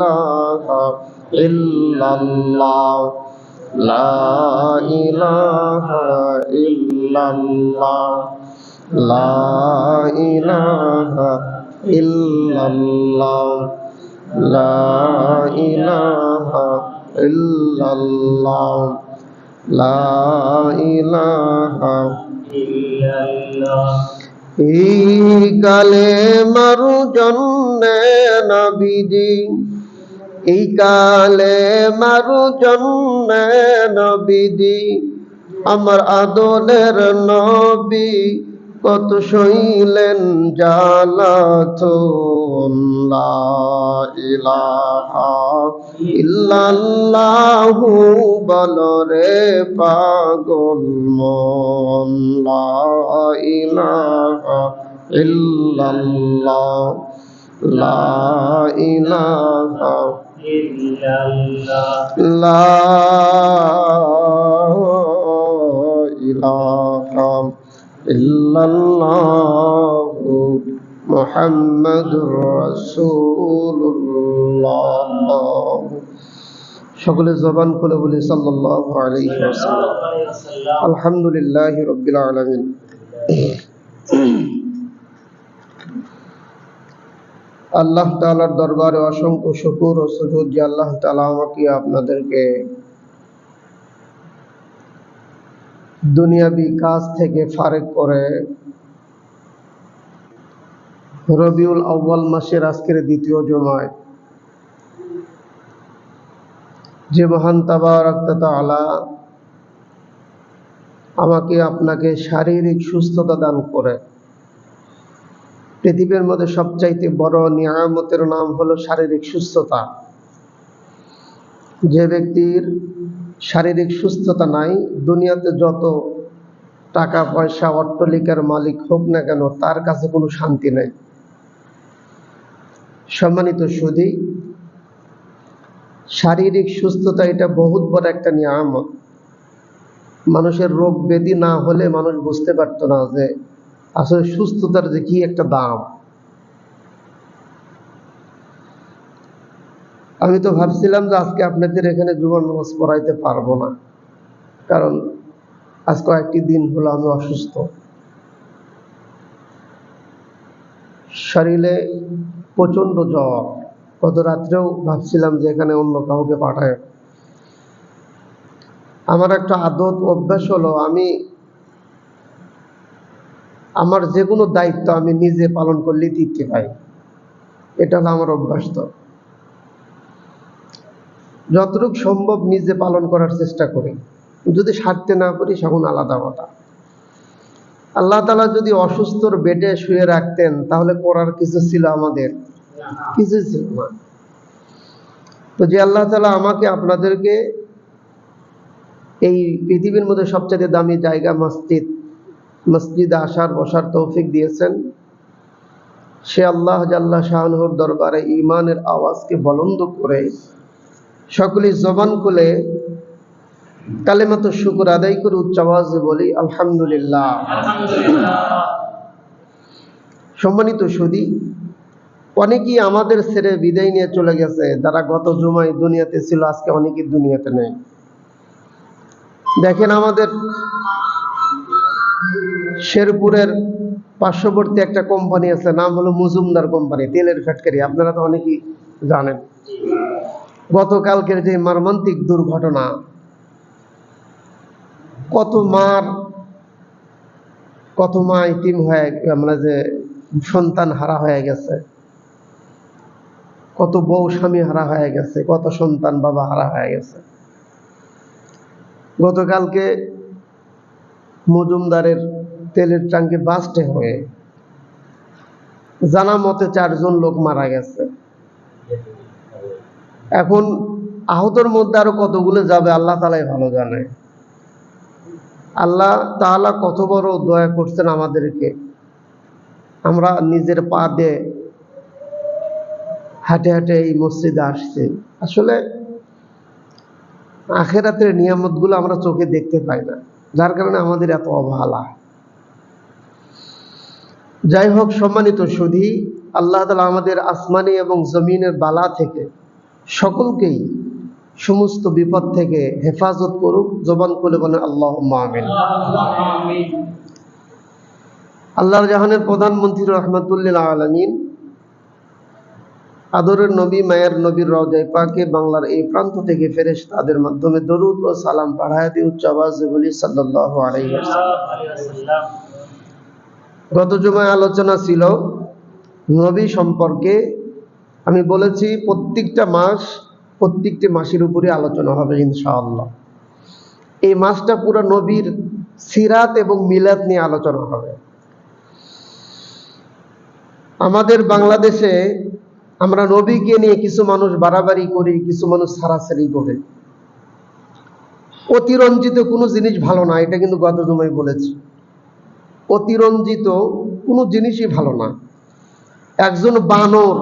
ইলাহা ইল্লাল্লাহ। লা ইলাহা ইল্লাল্লাহ। লা ইলাহা ইল্লাল্লাহ। লা ইলাহা ইল্লাল্লাহ। লা ইলাহা এই কালে মারু জন্মে নবীজি এই কালে মারু জন্মে নবীজি আমার আদলের নবী কত ইলাহা ইল্লাল্লাহু বলরে পাগল ইলাহা ইল্লাল্লাহ লা ইলাহা ইল্লাল্লাহু মুহাম্মাদুর রাসূলুল্লাহ। সকলে জবান খুলে বলি, সাল্লাল্লাহু আলাইহি ওয়াসাল্লাম। আলহামদুলিল্লাহি রাব্বিল আলামিন। আল্লাহ তাআলার দরবারে অসংখ্য শুকর ও সুজুদ যে আল্লাহ তাআলা আমাকে আপনাদেরকে দুনিয়াবি কাজ থেকে ফারেক করে। রবিউল আউ্বাল মাসের আজকের দ্বিতীয় জমায়। যে মহান তাবারাক তাআলা আমাকে আপনাকে শারীরিক সুস্থতা দান করে। পৃথিবীর মধ্যে সবচাইতে বড় নিয়ামতের নাম হলো শারীরিক সুস্থতা। যে ব্যক্তির শারীরিক সুস্থতা নাই, দুনিয়াতে যত টাকা, পয়সা, অট্টলিকার মালিক হোক না কেন, তার কাছে কোনো শান্তি নেই। সম্মানিত সুধী, শারীরিক সুস্থতা এটা বহুত বড় একটা নিয়ামত। মানুষের রোগ ব্যাধি না হলে মানুষ বুঝতে পারতো না যে আসলে সুস্থতার যে কি একটা দাম? আমি তো ভাবছিলাম যে আজকে আপনাদের এখানে জুমার নামাজ পড়াইতে পারব না। কারণ আজ কয়েকটি দিন হলো আমি অসুস্থ। শরীরে প্রচণ্ড জ্বর। গত রাত্রেও ভাবছিলাম যে এখানে অন্য কাউকে পাঠায়। আমার একটা আদত অভ্যাস হলো আমি আমার যে কোনো দায়িত্ব আমি নিজে পালন করলেই তৃপ্তি পাই এটা হলো আমার অভ্যাস তো। যতটুকু সম্ভব নিজে পালন করার চেষ্টা করি। যদি সারতে না পারি, সেখন আলাদা কথা। আল্লাহ তালা যদি অসুস্থর বেডে শুয়ে রাখতেন, তাহলে করার কিছু ছিল আমাদের। কিছু ছিল না। তো যে আল্লাহ তালা আমাকে আপনাদেরকে এই পৃথিবীর মধ্যে সবচেয়ে দামি জায়গা মসজিদ মসজিদে আসার বসার তৌফিক দিয়েছেন। সে আল্লাহ জাল্লাহ শাহনুর দরবারে ইমানের আওয়াজকে বলন্দ করে সকলেই জবান খুলে কালেমাত শুকুর আদায় করে উচ্চ আওয়াজে বলি আলহামদুলিল্লাহ। সম্মানিত সুদী অনেকেই আমাদের ছেড়ে বিদায় নিয়ে চলে গেছে। যারা গত জুমায় দুনিয়াতে ছিল আজকে অনেকেই দুনিয়াতে নেই। দেখেন আমাদের শেরপুরের পার্শ্ববর্তী একটা কোম্পানি আছে, নাম হলো মজুমদার কোম্পানি তেলের ফ্যাক্টরি আপনারা তো অনেকেই জানেন। গতকালকের যে মর্মান্তিক দুর্ঘটনা, কত মার, কত মা ইতিম হয়ে, আমরা যে সন্তান হারা হয়ে গেছে, কত বউ স্বামী হারা হয়ে গেছে, কত সন্তান বাবা হারা হয়ে গেছে। গতকালকে মজুমদারের তেলের ট্যাঙ্কে বাস্টে হয়ে জানা মতে চারজন লোক মারা গেছে। এখন আহতর মধ্যে আরও কতগুলো যাবে, আল্লাহ তালাই ভালো জানে। আল্লাহ তাআলা কত বড় দয়া করছেন আমাদেরকে। আমরা নিজের পা দিয়ে হাঁটে হাঁটে এই মসজিদে আসছি। আসলে আখেরাতের নিয়ামতগুলো আমরা চোখে দেখতে পাই না। যার কারণে আমাদের এত অবহেলা। যাই হোক সম্মানিত সুধী আল্লাহ তালা আমাদের আসমানি এবং জমিনের বালা থেকে সকলকেই সমস্ত বিপদ থেকে হেফাজত করুক। জবান খুলে বলে আল্লাহ আমিন। আল্লাহর জাহানের প্রধানমন্ত্রী রহমতুল্লিল আলমিন আদরের নবী, মায়ের নবীর রজাই পাকে বাংলার এই প্রান্ত থেকে ফেরেশ তাদের মাধ্যমে দরুদ ও সালাম পাঠায় দিয়ে উচ্চ আওয়াজে বলি আলাইহি গত জুমায় আলোচনা ছিল নবী সম্পর্কে। আমি বলেছি প্রত্যেকটা মাস, প্রত্যেকটি মাসের উপরে আলোচনা হবে ইনশাআল্লাহ। এই মাসটা পুরো নবীর সিরাত এবং মিলাদ নিয়ে আলোচনা হবে। আমাদের বাংলাদেশে আমরা নবীকে নিয়ে কিছু মানুষ বাড়াবাড়ি করি, কিছু মানুষ সারাসারি করে। অতিরঞ্জিত কোনো জিনিস ভালো না, এটা কিন্তু গত জমায় বলেছি। অতিরঞ্জিত কোনো জিনিসই ভালো না। একজন বানর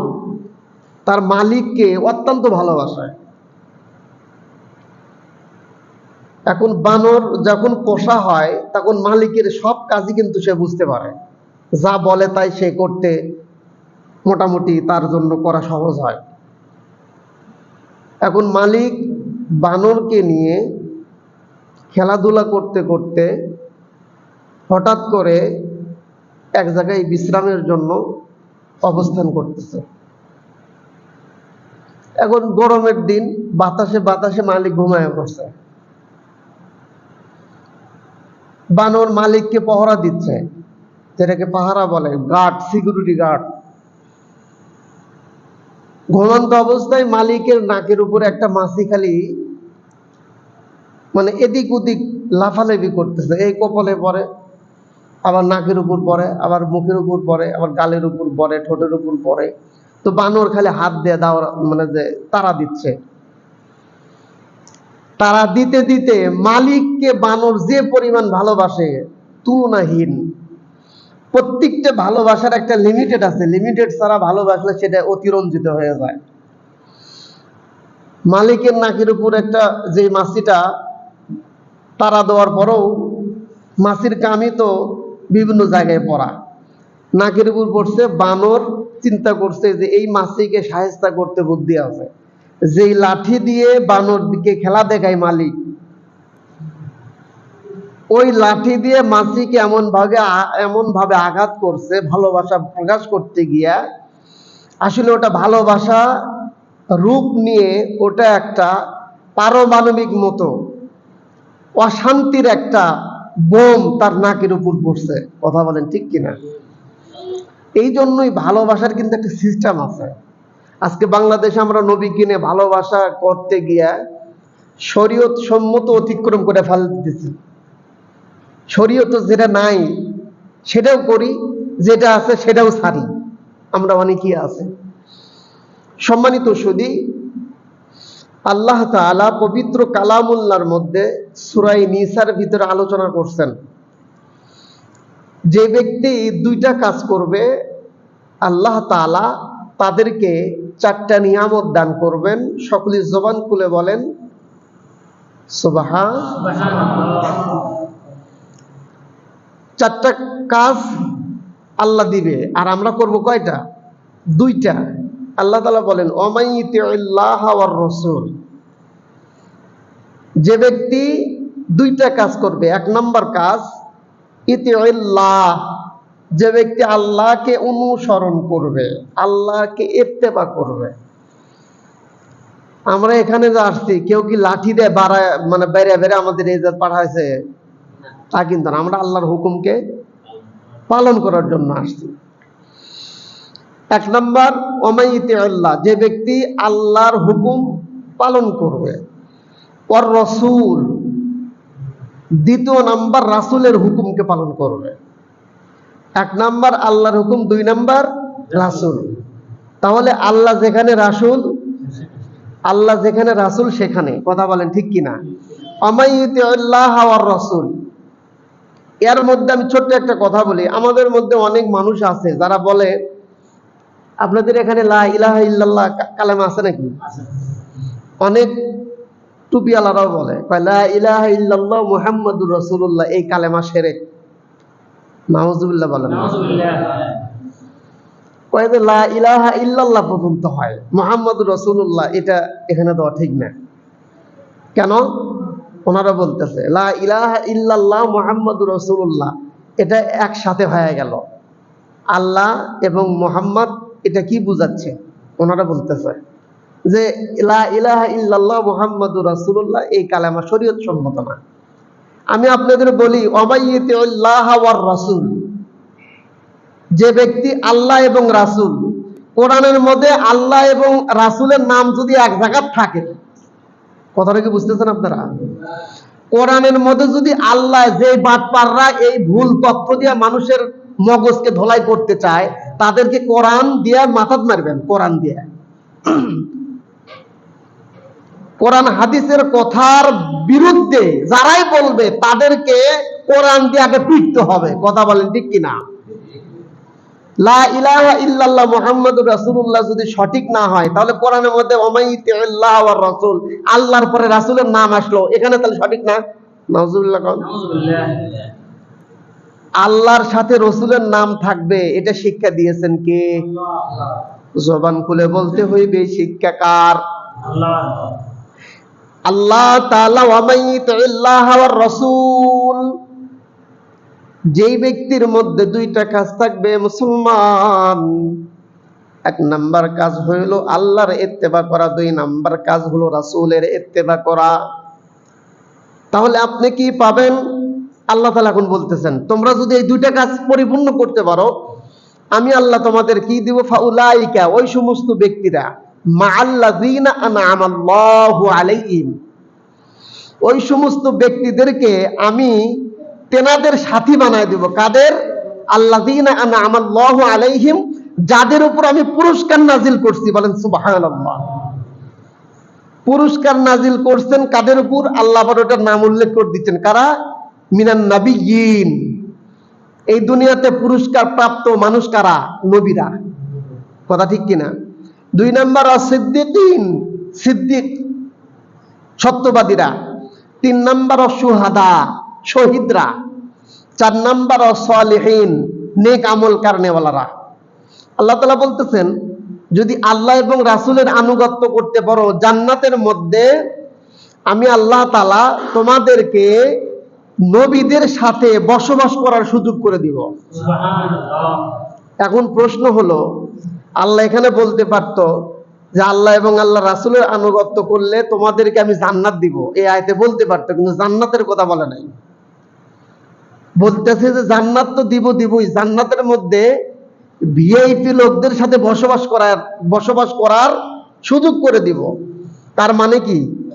তার মালিককে অত্যন্ত ভালোবাসায়। এখন বানর যখন পোষা হয়, তখন মালিকের সব কাজই কিন্তু সে বুঝতে পারে। যা বলে তাই সে করতে মোটামুটি তার জন্য করা সহজ হয়। এখন মালিক বানরকে নিয়ে খেলাধুলা করতে করতে হঠাৎ করে এক জায়গায় বিশ্রামের জন্য অবস্থান করতেছে। এখন গরমের দিন, বাতাসে বাতাসে মালিক ঘুমায় পড়ছে। বানর মালিককে পহরা দিচ্ছে, যেটাকে পাহারা বলে গার্ড সিকিউরিটি গার্ড ঘুমন্ত অবস্থায় মালিকের নাকের উপরে একটা মাছি খালি মানে এদিক ওদিক লাফালাফি করতেছে। এই কপালে পরে, আবার নাকের উপর পরে, আবার মুখের উপর পরে, আবার গালের উপর পরে, ঠোঁটের উপর পরে। তো বানর খালি হাত দিয়ে দাও মানে যে তারা দিচ্ছে। তারা দিতে দিতে মালিককে বানর যে পরিমাণ ভালোবাসে, তুলনাহীন। প্রত্যেকটা ভালোবাসার একটা লিমিটেড আছে। লিমিটেড ছাড়া ভালোবাসলে সেটা অতিরঞ্জিত হয়ে যায়। মালিকের নাকের উপর একটা যে মাছিটা তারা দেওয়ার পরেও মাছির কামি তো বিভিন্ন জায়গায় পড়া। নাকের উপর পড়ছে, বানর চিন্তা করছে যে এই মাছিকে সাহেস্তা করতে বুদ্ধি আছে। যেই লাঠি দিয়ে বানর দিকে খেলা দেখায় মালিক ওই লাঠি দিয়ে মাসিকে এমন ভাবে এমন ভাবে আঘাত করছে, ভালোবাসা প্রকাশ করতে গিয়া, আসলে ওটা ভালোবাসা রূপ নিয়ে ওটা একটা পারমাণবিক মতো, অশান্তির একটা বোম তার নাকের উপর পড়ছে, কথা বলেন ঠিক কিনা? এই জন্যই ভালোবাসার কিন্তু একটা সিস্টেম আছে। আজকে বাংলাদেশে আমরা নবী কিনে ভালোবাসা করতে গিয়া শরীয়ত সম্মত অতিক্রম করে ফেল দিতেছি শরীয়ত যেটা নাই, সেটাও করি, যেটা আছে সেটাও ছাড়ি আমরা অনেকেই আছে। সম্মানিত সুদী আল্লাহ তাআলা পবিত্র কালামুল্লার মধ্যে সুরাই নিসার ভিতরে আলোচনা করছেন। যে ব্যক্তি দুইটা কাজ করবে, আল্লাহ তাআলা তাদেরকে চারটা নিয়ামত দান করবেন। সকলের জবান খুলে বলেন সুবাহা চারটা কাজ আল্লাহ দিবে। আর আমরা করব কয়টা? দুইটা। আল্লাহ তালা বলেন রসুল। যে ব্যক্তি দুইটা কাজ করবে, এক নম্বর কাজ ইতিল্লাহ যে ব্যক্তি আল্লাহকে অনুসরণ করবে, আল্লাহকে এত্তেবা করবে। আমরা এখানে যে আসছি, কেউ কি লাঠি দিয়ে বাড়ায় মানে বেড়ে বেড়ে আমাদের এই যে পাঠাইছে তা কিন্তু আমরা আল্লাহর হুকুমকে পালন করার জন্য আসছি। এক নম্বর অমাইতে আল্লাহ যে ব্যক্তি আল্লাহর হুকুম পালন করবে, ওর রসুল দ্বিতীয় নাম্বার রাসুলের হুকুমকে পালন করবে। এক নাম্বার আল্লাহর হুকুম, দুই নাম্বার রাসুল। তাহলে আল্লাহ যেখানে রাসুল, আল্লাহ যেখানে রাসুল সেখানে। কথা বলেন ঠিক কিনা? অমাইতে আল্লাহ রসুল। এর মধ্যে আমি ছোট্ট একটা কথা বলি। আমাদের মধ্যে অনেক মানুষ আছে যারা বলে আপনাদের এখানে লা ইলাহা ইল্লাল্লাহ কালেমা আছে নাকি? অনেক টুপিওয়ালারাও বলে লা ইলাহা ইল্লাল্লাহ মুহাম্মাদুর রাসূলুল্লাহ এই কালেমা সেরে। নাউজুবিল্লাহ বলেন। কয়ে যে লা ইলাহা ইল্লাল্লাহ পর্যন্ত হয় মোহাম্মদ রসুল্লাহ এটা এখানে দেওয়া ঠিক না। কেন? ওনারা বলতেছে রসুল্লাহ এটা একসাথে হয়ে গেল। আল্লাহ এবং মোহাম্মদ এটা কি বুঝাচ্ছে? ওনারা বলতেছে যে, লা ইলাহা ইল্লাল্লাহ মোহাম্মদ রাসূলুল্লাহ এই কালেমা শরীয়ত সম্মত না। আমি আপনাদের বলি অমাইয়িতে রাসূল। যে ব্যক্তি আল্লাহ এবং রাসূল, কোরআনের মধ্যে আল্লাহ এবং রাসূলের নাম যদি এক জায়গায় থাকে কথাটা কি বুঝতেছেন আপনারা? কোরআনের মধ্যে যদি আল্লাহ যে বাটপাররা এই ভুল তথ্য দিয়ে মানুষের মগজকে ধোলাই করতে চায়, তাদেরকে কোরআন দিয়ে মাথাত মারবেন, কোরআন দিয়ে। কোরআন হাদিসের কথার বিরুদ্ধে যারাই বলবে, তাদেরকে কোরআন দিয়ে আগে পিটতে হবে। কথা বলেন ঠিক কিনা? লা ইলাহা ইল্লাল্লাহ মুহাম্মাদুর রাসূলুল্লাহ যদি সঠিক না হয় তাহলে কোরআনের মধ্যে ওমাইতি আল্লাহ ওয়ার রাসূল আল্লাহর পরে রাসূলের নাম আসলো। এখানে তাহলে সঠিক না? নাউজুবিল্লাহ কোন। আল্লাহর সাথে রসুলের নাম থাকবে এটা শিক্ষা দিয়েছেন কে? জবান খুলে বলতে হইবে শিক্ষা কার? আল্লাহ। তাআলা আল্লাহ ওয়ার রাসূল। যেই ব্যক্তির মধ্যে দুইটা কাজ থাকবে মুসলমান, এক নাম্বার কাজ হইল আল্লাহর ইত্তেবা করা, দুই নাম্বার কাজ হলো রাসূলের ইত্তেবা করা। তাহলে আপনি কি পাবেন? আল্লাহ তাআলা এখন বলতেছেন, তোমরা যদি এই দুইটা কাজ পরিপূর্ণ করতে পারো, আমি আল্লাহ তোমাদের কি দিব? ফাউলাইকা, ওই সমস্ত ব্যক্তিরা মা মাআল্লাযীনা আনআমাল্লাহু আলাইহিম। ওই সমস্ত ব্যক্তিদেরকে আমি তেনাদের সাথী বানায় দিব। কাদের? আল্লাযীনা আনআমাল্লাহু আলাইহিম, যাদের উপর আমি পুরস্কার নাজিল করছি। বলেন, সুবহানাল্লাহ। পুরস্কার নাজিল করছেন কাদের উপর? আল্লাহ ওটার নাম উল্লেখ করে দিচ্ছেন। কারা? মিনান নাবিয়িন এই দুনিয়াতে পুরস্কার প্রাপ্ত মানুষ কারা? নবীরা। কথা ঠিক কিনা? দুই নাম্বার সিদ্দিকিন সিদ্দিক সত্যবাদীরা। তিন নাম্বার সুহাদা শহীদরা চার নাম্বার সলিহীন নেক আমল কারণেওয়ালারা। আল্লাহ তালা বলতেছেন যদি আল্লাহ এবং রাসূলের আনুগত্য করতে পারো জান্নাতের মধ্যে আমি আল্লাহ তালা তোমাদেরকে নবীদের সাথে বসবাস করার সুযোগ করে দিব। এখন প্রশ্ন হলো আল্লাহ এখানে বলতে পারতো যে আল্লাহ এবং আল্লাহ রাসুলের আনুগত্য করলে তোমাদেরকে আমি জান্নাত দিব? এই আয়তে বলতে পারতো কিন্তু জান্নাতের কথা বলে নাই। বলতেছে যে জান্নাত তো দিব দিবই, জান্নাতের মধ্যে ভিআইপি লোকদের সাথে বসবাস করার বসবাস করার সুযোগ করে দিব। তার মানে কি?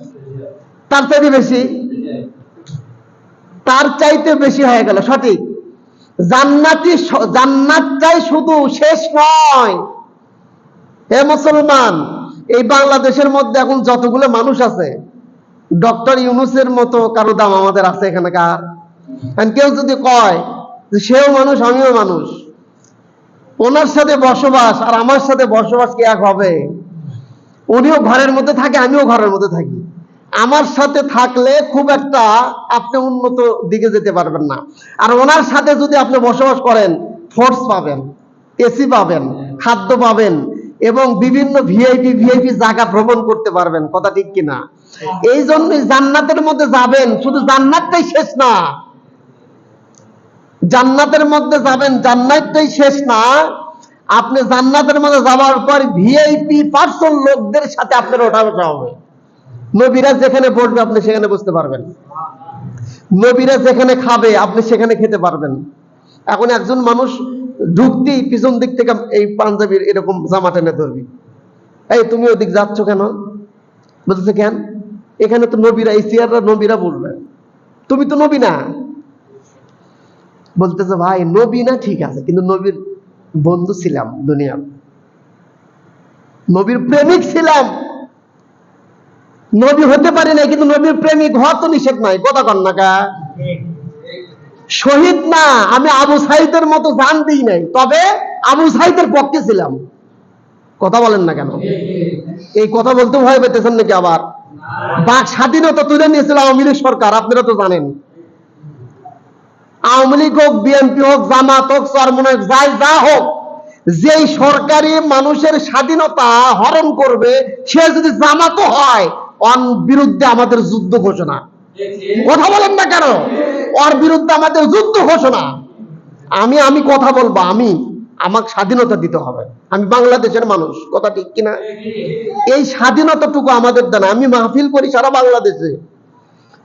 তার চাইতে বেশি? তার চাইতে বেশি হয়ে গেল, সঠিক। জান্নাতি স- জান্নাতটাই শুধু শেষ নয়। হে মুসলমান, এই বাংলাদেশের মধ্যে এখন যতগুলো মানুষ আছে, ডক্টর ইউনুসের মতো কারও দাম আমাদের আছে এখানকার কেউ যদি কয় যে সেও মানুষ আমিও মানুষ ওনার সাথে বসবাস আর আমার সাথে বসবাস কি এক হবে? উনিও ঘরের মধ্যে থাকে আমিও ঘরের মধ্যে থাকি। আমার সাথে থাকলে খুব একটা আপনি উন্নত দিকে যেতে পারবেন না। আর ওনার সাথে যদি আপনি বসবাস করেন ফোর্স পাবেন এসি পাবেন খাদ্য পাবেন এবং বিভিন্ন ভিআইপি ভিআইপি জায়গা ভ্রমণ করতে পারবেন কথা ঠিক কিনা? এই জন্যই জান্নাতের মধ্যে যাবেন শুধু জান্নাতটাই শেষ না জান্নাতের মধ্যে যাবেন জান্নাতটাই শেষ না। আপনি জান্নাতের মধ্যে যাওয়ার পর ভিআইপি পার্সন লোকদের সাথে আপনার ওঠা বসা হবে। নবীরা যেখানে বসবে, আপনি সেখানে বসতে পারবেন। নবীরা যেখানে খাবে, আপনি সেখানে খেতে পারবেন। এখন একজন মানুষ ঢুকতেই পিছন দিক থেকে এই পাঞ্জাবির এরকম জামা টেনে ধরবি। এই, তুমি ওদিক যাচ্ছ কেন? বলতেছে, কেন? এখানে তো নবীরা, এই চেয়াররা নবীরা বলবে। তুমি তো নবী না। বলতেছে, ভাই, নবী না ঠিক আছে, কিন্তু নবীর বন্ধু ছিলাম দুনিয়ার। নবীর প্রেমিক ছিলাম। নবী হতে পারি না কিন্তু নবীর প্রেমিক হওয়া তো নিষেধ নাই কথা কন না কা। শহীদ না, আমি আবু সাইদের মতো জান দিই নাই, তবে আবু সাইদের পক্ষে ছিলাম। কথা বলেন না কেন? এই কথা বলতে ভয় পেতেছেন নাকি আবার? বাক স্বাধীনতা তুলে নিয়েছিল আওয়ামী লীগ সরকার, আপনারা তো জানেন। আওয়ামী লীগ হোক, বিএনপি হোক, জামাত হোক চরমন হোক যাই যা হোক, যেই সরকারি মানুষের স্বাধীনতা হরণ করবে, সে যদি জামাত হয় অন বিরুদ্ধে আমাদের যুদ্ধ ঘোষণা। কথা বলেন না কেন? ওর বিরুদ্ধে আমাদের যুদ্ধ ঘোষণা। আমি আমি কথা বলব, আমি, আমাকে স্বাধীনতা দিতে হবে। আমি বাংলাদেশের মানুষ, কথা ঠিক কিনা? এই স্বাধীনতাটুকু আমাদের দেন। আমি মাহফিল করি সারা বাংলাদেশে।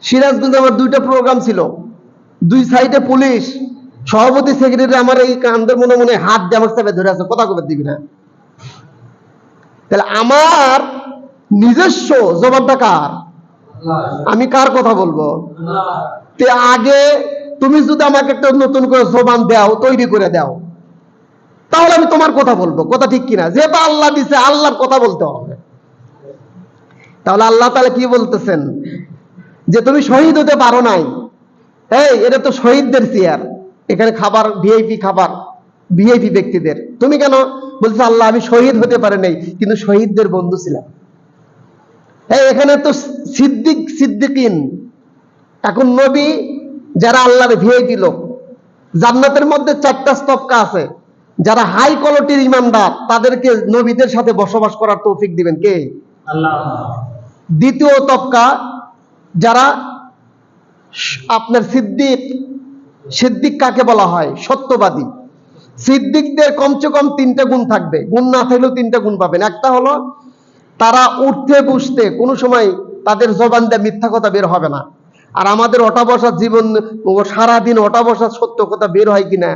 সিরাজগঞ্জে আমার দুইটা প্রোগ্রাম ছিল। দুই সাইডে পুলিশ, সভাপতি সেক্রেটারি আমার এই কান্দের মনে মনে হাত আমার চাপে ধরে আছে, কথা কবে দিবি না। তাহলে আমার নিজস্ব জবাবটা কার? আমি কার কথা বলব? তে আগে তুমি যদি আমাকে একটা নতুন করে জবান দাও, তৈরি করে দাও, তাহলে আমি তোমার কথা বলব। কথা ঠিক কিনা? যেহেতু আল্লাহ দিছে, আল্লাহর কথা বলতে হবে। তাহলে আল্লাহ তাহলে কি বলতেছেন? যে তুমি শহীদ হতে পারো নাই। এই এটা তো শহীদদের চেয়ার। এখানে খাবার ভিআইপি খাবার ভিআইপি ব্যক্তিদের। তুমি কেন বলছো আল্লাহ আমি শহীদ হতে পারে নাই কিন্তু শহীদদের বন্ধু ছিলাম এই এখানে তো সিদ্দিক সিদ্দিকিন। এখন নবী যারা আল্লাহর ভিআইপি লোক জান্নাতের মধ্যে চারটা স্তবকা আছে। যারা হাই কোয়ালিটির ইমানদার তাদেরকে নবীদের সাথে বসবাস করার তৌফিক দিবেন কে? দ্বিতীয় তবকা যারা আপনার সিদ্দিক সিদ্দিক কাকে বলা হয়? সত্যবাদী। সিদ্দিকদের কমসে কম তিনটা গুণ থাকবে। গুণ না থাকলেও তিনটা গুণ পাবেন। একটা হলো, তারা উঠতে বসতে কোনো সময় তাদের জবান দিয়ে মিথ্যা কথা বের হবে না। আর আমাদের ওটা বসা জীবন, সারাদিন ওটা বসা সত্য কথা বের হয় কিনা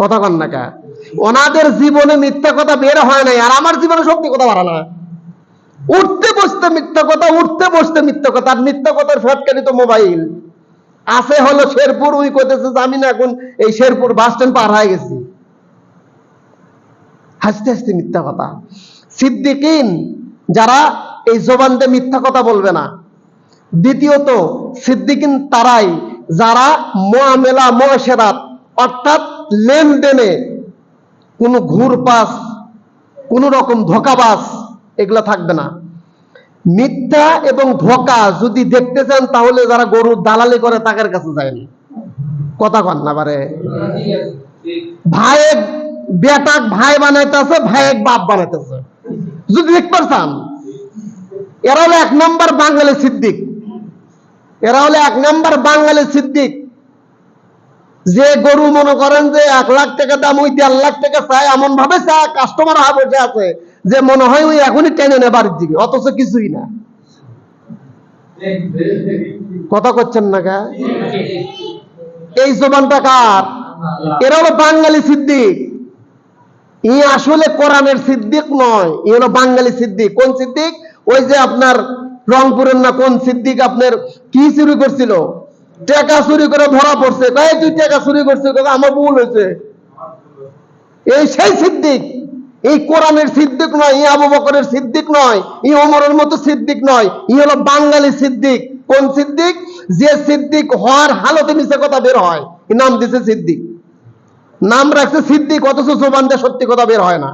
কথা কন না কা? ওনাদের জীবনে মিথ্যা কথা বের হয় নাই, আর আমার জীবনে সত্যি কথা বাড়া না। উঠতে বসতে মিথ্যা কথা, উঠতে বসতে মিথ্যা কথা, আর মিথ্যা কথার ফটকারি তো মোবাইল। আছে হলো শেরপুর, উই করতেছে আমি না এখন এই শেরপুর বাস স্ট্যান্ড পার হয়ে গেছি। হাসতে হাসতে মিথ্যা কথা। সিদ্দিকিন, যারা এই জবান দিয়ে মিথ্যা কথা বলবে না। দ্বিতীয়ত, সিদ্দিকিন তারাই যারা মোয়ামেলা মোয়াশেরাত অর্থাৎ লেনদেনে কোনো ঘুরপাস, কোনো রকম ধোকাবাস এগুলা থাকবে না। মিথ্যা এবং ধোকা যদি দেখতে চান, তাহলে যারা গরুর দালালি করে, তাদের কাছে যায়নি কথা কন না বারে। ভাইয়ের বেটাক ভাই বানাইতেছে ভাইয়ের বাপ বানাইতেছে। যদি দেখতে চান, এরা হলো এক নম্বর বাঙালি সিদ্দিক। এরা হলো এক নম্বর বাঙালি সিদ্দিক। যে গরু মনে করেন যে এক লাখ টাকা দাম ওই দেড় লাখ টাকা চায় এমন ভাবে চায় কাস্টমার বসে আছে। যে মনে হয় ওই এখনই টেনে নেয় বাড়ির দিকে, অথচ কিছুই না। কথা করছেন না গা এই জবানটা কার? এরা হলো বাঙালি সিদ্দিক। ই আসলে কোরআনের সিদ্দিক নয়, ই হলো বাঙালি সিদ্দিক। কোন সিদ্দিক? ওই যে আপনার রংপুরের না কোন সিদ্দিক আপনার কি চুরি করছিল? টাকা চুরি করে ধরা পড়ছে। কয় তুই টাকা চুরি করছিস? আমার ভুল হয়েছে। এই সেই সিদ্দিক। এই কোরআনের সিদ্দিক নয় ই আবু বকরের সিদ্দিক নয় ই ওমরের মতো সিদ্দিক নয় ই হলো বাঙালি সিদ্দিক। কোন সিদ্দিক? যে সিদ্দিক হওয়ার হালতে মিশে কথা বের হয় এর নাম দিছে সিদ্দিক। নাম রাখছে সিদ্দিক, অথচ জোবান দিয়ে সত্যি কথা বের হয় না।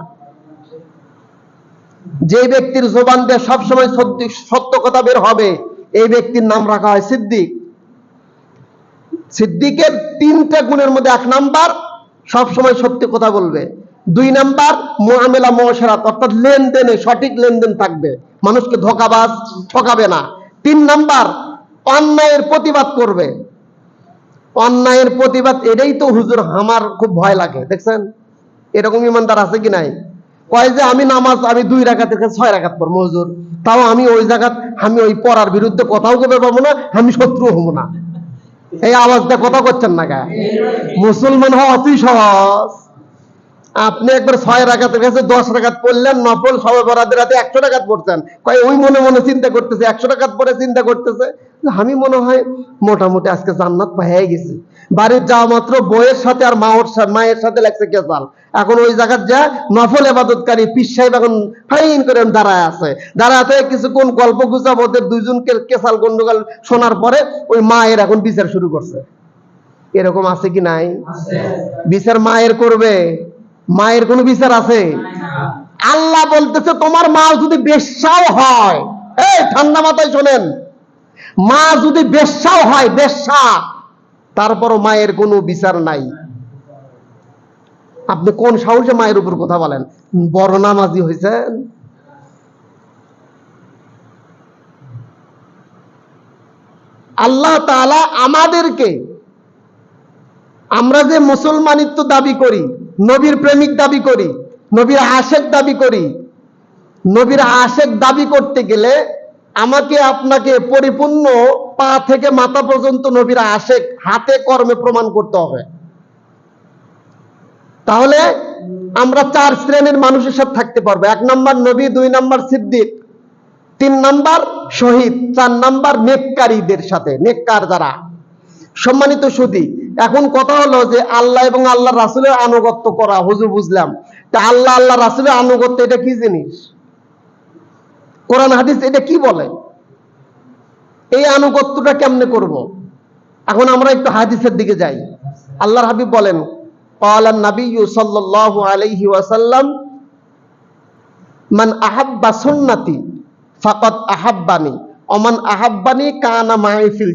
যে ব্যক্তির জোবান দিয়ে সবসময় সত্যি, সত্য কথা বের হবে, এই ব্যক্তির নাম রাখা হয় সিদ্দিক। সিদ্দিকের তিনটা গুণের মধ্যে এক নাম্বার, সবসময় সত্যি কথা বলবে। দুই নাম্বার মোহামেলা মহাসারাত অর্থাৎ লেনদেনে সঠিক লেনদেন থাকবে। মানুষকে ধোকাবাজ ঠকাবে না। তিন নাম্বার, অন্যায়ের প্রতিবাদ করবে। অন্যায়ের প্রতিবাদ, এটাই তো হুজুর, আমার খুব ভয় লাগে, দেখছেন? এরকম ইমানদার আছে কি নাই? কয় যে আমি নামাজ, আমি দুই রাখাত থেকে ছয় রাখাত পড়ব হুজুর। তাও আমি ওই জায়গাত আমি ওই পড়ার বিরুদ্ধে কথাও করতে পারব না, আমি শত্রু হব না। এই আওয়াজটা কথা করছেন না গা মুসলমান হওয়া অতি সহজ। আপনি একবার ছয় রাখাতের কাছে দশ রাখাত পড়লেন, নফল সবাই বরাদের রাতে একশো টাকাত পড়ছেন। কয়, ওই মনে মনে চিন্তা করতেছে, একশো টাকাত পরে চিন্তা করতেছে? আমি মনে হয় মোটামুটি আজকে জান্নাত পাইয়ে গেছি। বাড়ির যাওয়া মাত্র বইয়ের সাথে আর মাওর মায়ের সাথে লাগছে কেসাল। এখন ওই জায়গার যা নফল এবাদতকারী পিস সাহেব এখন ফাইন করে দাঁড়ায় আছে। আছে কিছুক্ষণ গল্প গুজব ওদের দুইজনকে কেসাল গন্ডগোল শোনার পরে ওই মায়ের এখন বিচার শুরু করছে। এরকম আছে কি নাই? বিচার মায়ের করবে। মায়ের কোনো বিচার আছে? আল্লাহ বলতেছে, তোমার মা যদি বেশ্যাও হয় এই, ঠান্ডা মাথায় শোনেন। মা যদি বেশ্যাও হয়, বেশ্যা, তারপরও মায়ের কোনো বিচার নাই। আপনি কোন সাহসে মায়ের উপর কথা বলেন? বড় নামাজি হয়েছেন আল্লাহ তাআলা আমাদেরকে, আমরা যে মুসলমানিত্ব দাবি করি নবীর প্রেমিক দাবি করি, নবীর আশেক দাবি করি। নবীর আশেক দাবি করতে গেলে আমাকে আপনাকে পরিপূর্ণ পা থেকে মাথা পর্যন্ত নবীর আশেক হাতে কর্মে প্রমাণ করতে হবে। তাহলে আমরা চার শ্রেণির মানুষের সাথে থাকতে পারব। এক নম্বর নবী, দুই নম্বর সিদ্দিক, তিন নাম্বার শহীদ, চার নাম্বার নেককারীদের সাথে। নেককার যারা? সম্মানিত সুদী এখন কথা হলো যে আল্লাহ এবং আল্লাহ রাসুলের আনুগত্য করা। হুজুর, বুঝলাম। তা আল্লাহ আল্লাহ রাসুলের আনুগত্য এটা কি জিনিস? কোরআন, হাদিস এটা কি বলে? এই আনুগত্যটা কেমনে করব। এখন আমরা একটু হাদিসের দিকে যাই। আল্লাহর হাবিব বলেন কালান নাবী সাল্লাল্লাহু আলাইহি ওয়াসাল্লাম, মান আহাব্বা সুন্নতি, ফাকাদ আহাব্বানি অমান আহাব্বানি কানা মাহফিল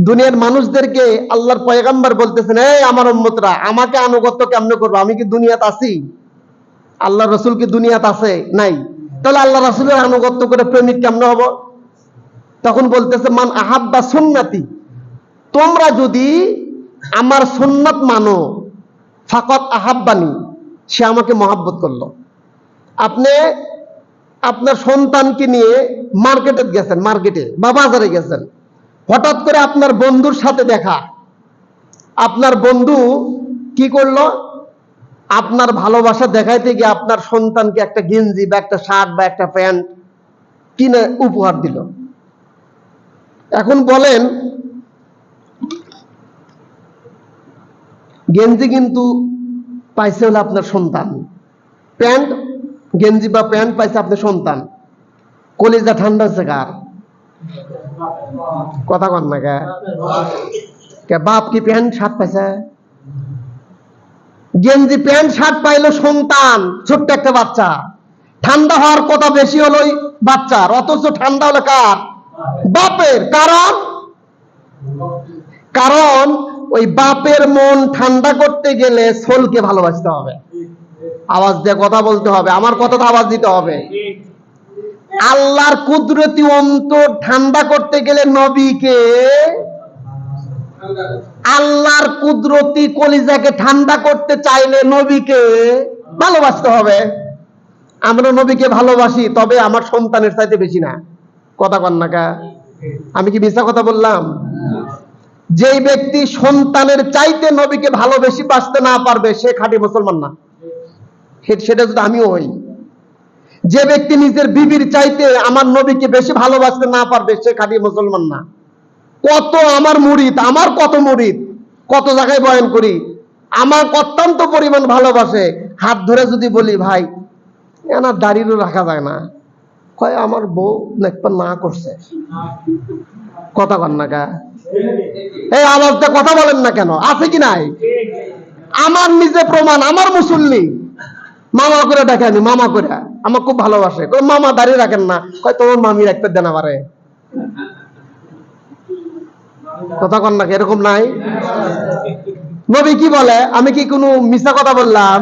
দুনিয়ার মানুষদেরকে আল্লাহর পয়গাম্বার বলতেছেন, এই আমার উম্মতরা, আমাকে আনুগত্য কেমনে করব? আমি কি দুনিয়াতে আছি? আল্লাহ রসুল কি দুনিয়াতে আছে? নাই। তাহলে আল্লাহ রসুলের আনুগত্য করে প্রেমিক কেমনে হব? তখন বলতেছে, মান আহাব্বা সুন্নাতি, তোমরা যদি আমার সুন্নাত মানো ফাকত আহাব্বানি, সে আমাকে মহাব্বত করল। আপনি, আপনার সন্তানকে নিয়ে মার্কেটে গেছেন, মার্কেটে বা বাজারে গেছেন। হঠাৎ করে আপনার বন্ধুর সাথে দেখা। আপনার বন্ধু কি করল? আপনার ভালোবাসা দেখাইতে গিয়ে আপনার সন্তানকে একটা গেঞ্জি বা একটা শার্ট বা একটা প্যান্ট কিনে উপহার দিল। এখন বলেন, গেঞ্জি কিন্তু পাইছে হলো আপনার সন্তান। প্যান্ট, গেঞ্জি বা প্যান্ট পাইছে আপনার সন্তান। কলিজা ঠান্ডা হচ্ছে কার? কথা কন না কে? বাপ কি প্যান্ট শার্ট পাইছে? গেঞ্জি প্যান্ট শার্ট পাইলো সন্তান, ছোট্ট একটা বাচ্চা। ঠান্ডা হওয়ার কথা বেশি হলো ওই বাচ্চার অথচ ঠান্ডা হলো কার? বাপের। কারণ? কারণ ওই বাপের মন ঠান্ডা করতে গেলে সোলকে ভালোবাসতে হবে। আওয়াজ দিয়ে কথা বলতে হবে, আমার কথাটা আওয়াজ দিতে হবে। আল্লাহর কুদরতি অন্তর ঠান্ডা করতে গেলে নবীকে আল্লাহর কুদরতি কলিজাকে ঠান্ডা করতে চাইলে নবীকে ভালোবাসতে হবে। আমরা নবীকে ভালোবাসি, তবে আমার সন্তানের চাইতে বেশি না। কথা কন না আমি কি মিথ্যা কথা বললাম? যেই ব্যক্তি সন্তানের চাইতে নবীকে ভালোবেসে বাঁচতে না পারবে, সে খাঁটি মুসলমান না। সেটা যদি আমিও হই। যে ব্যক্তি নিজের বিবির চাইতে আমার নবীকে বেশি ভালোবাসতে না পারবে, সে খাঁটি মুসলমান না। কত আমার মুরিদ, আমার কত মুরিদ, কত জায়গায় বয়ান করি, আমার অত্যন্ত পরিমাণ ভালোবাসে। হাত ধরে যদি বলি, ভাই এনার দাড়িরও রাখা যায় না। কয়, আমার বউ একবার না করছে। কথা কন না কা। এই আওয়াজটা কথা বলেন না কেন? আছে কি নাই? আমার নিজে প্রমাণ, আমার মুসল্লি। মামা করে দেখে আমি, মামা করে। আমার খুব ভালোবাসে। মামা, দাঁড়িয়ে রাখেন না। কয়, তোমার মামি রাখতে দেন আমারে। কথা কন না এরকম নাই? নবী কি বলে? আমি কি কোনো মিছা কথা বললাম?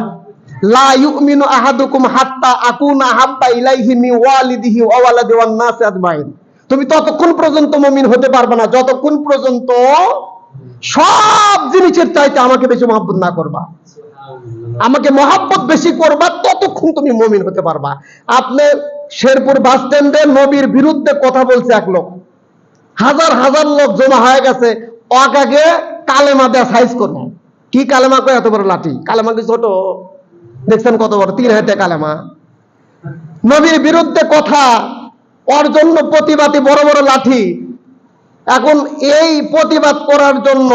তুমি ততক্ষণ পর্যন্ত মুমিন হতে পারবে না। যতক্ষণ পর্যন্ত সব জিনিসের চাইতে আমাকে বেশি মহব্বত না করবা। আমাকে মহাব্বত বেশি করবা, ততক্ষণ তুমি মমিন হতে পারবা। আপনি শেরপুর বাস স্ট্যান্ডে নবীর বিরুদ্ধে কথা বলছে এক লোক। হাজার হাজার লোক জমা হয়ে গেছে অকাকে কালেমা দেয়া সাইজ করব কি কালেমা কয়? এত বড় লাঠি। কালেমা কি ছোট? দেখছেন কত বড়? তিন হাতে কালেমা। নবীর বিরুদ্ধে কথা, ওর জন্য প্রতিবাদী বড় বড় লাঠি। এখন এই প্রতিবাদ করার জন্য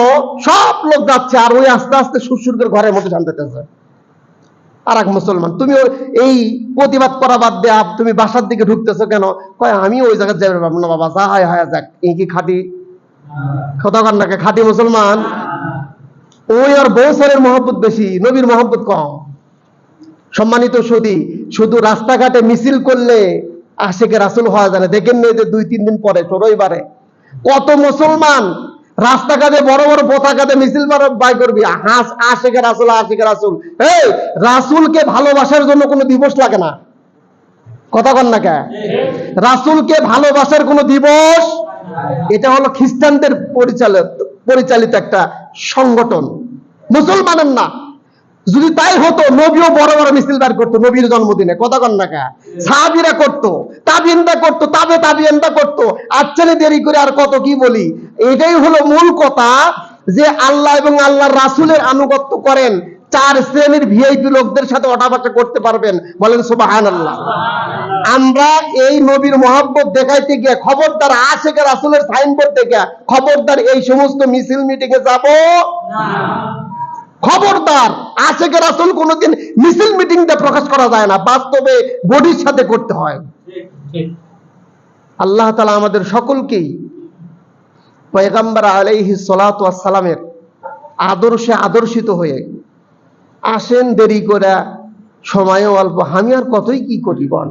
সব লোক যাচ্ছে, আর ওই আস্তে আস্তে করে ঘরের মধ্যে জানতেছে আর এক মুসলমান। তুমি এই প্রতিবাদ করা বাদ দেয়া তুমি বাসার দিকে ঢুকতেছো কেন? কয়, আমি ওই জায়গায় পারব না, বাবা। যা হয় হয়, যাক। এই কি খাটি? কথা কর নাকি খাটি মুসলমান? ওই আর বউ সারের মহব্বত বেশি, নবীর মহব্বত কম। সম্মানিত সুদী শুধু রাস্তাঘাটে মিছিল করলে আশেকে রাসুল হওয়া যায় না। দেখেন দুই, তিন দিন পরে রবিবারে কত মুসলমান রাস্তাঘাটে, বড় বড় পতাকাতে মিছিল বাই করবি। হাস আশেখে রাসুল আশেখে রাসুল। এই, রাসুলকে ভালোবাসার জন্য কোনো দিবস লাগে না। কথা কন না কে? রাসুলকে ভালোবাসার কোনো দিবস? এটা হলো খ্রিস্টানদের পরিচালিত পরিচালিত একটা সংগঠন। মুসলমানের না। যদি তাই হতো, নবীও বড় বড় মিছিল বার করতো নবীর জন্মদিনে। কথা কন না কা? সাহাবিরা করতো তাবিনটা করতো, তাবে তাবিনটা করতো। আচ্ছানে দেরি করে আর কত কি বলি? এটাই হলো মূল কথা যে আল্লাহ এবং আল্লাহর রাসূলের আনুগত্য করেন। চার শ্রেণির ভিআইপি লোকদের সাথে ওঠাবাটা করতে পারবেন। বলেন সুবহানাল্লাহ। আমরা এই নবীর মহাব্বত দেখাইতে গিয়ে খবরদার আশেখ রাসূলের সাইনবোর্ড দেখে খবরদার এই সমস্ত মিছিল মিটিং এ যাব? খবরদার আশেখের আসল কোনোদিন মিছিল মিটিং দিয়ে প্রকাশ করা যায় না। বাস্তবে বডির সাথে করতে হয়। আল্লাহ তালা আমাদের সকলকেই পয়গাম্বার আলাইহি সালামের আদর্শে আদর্শিত হয়ে আসেন দেরি করে, সময়ও অল্প, আমি আর কতই কি করি বল?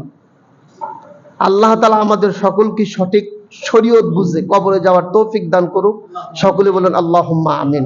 আল্লাহ তালা আমাদের সকলকে সঠিক শরীয়ত বুঝে কবরে যাওয়ার তৌফিক দান করুক। সকলে বলেন আল্লাহ আমিন।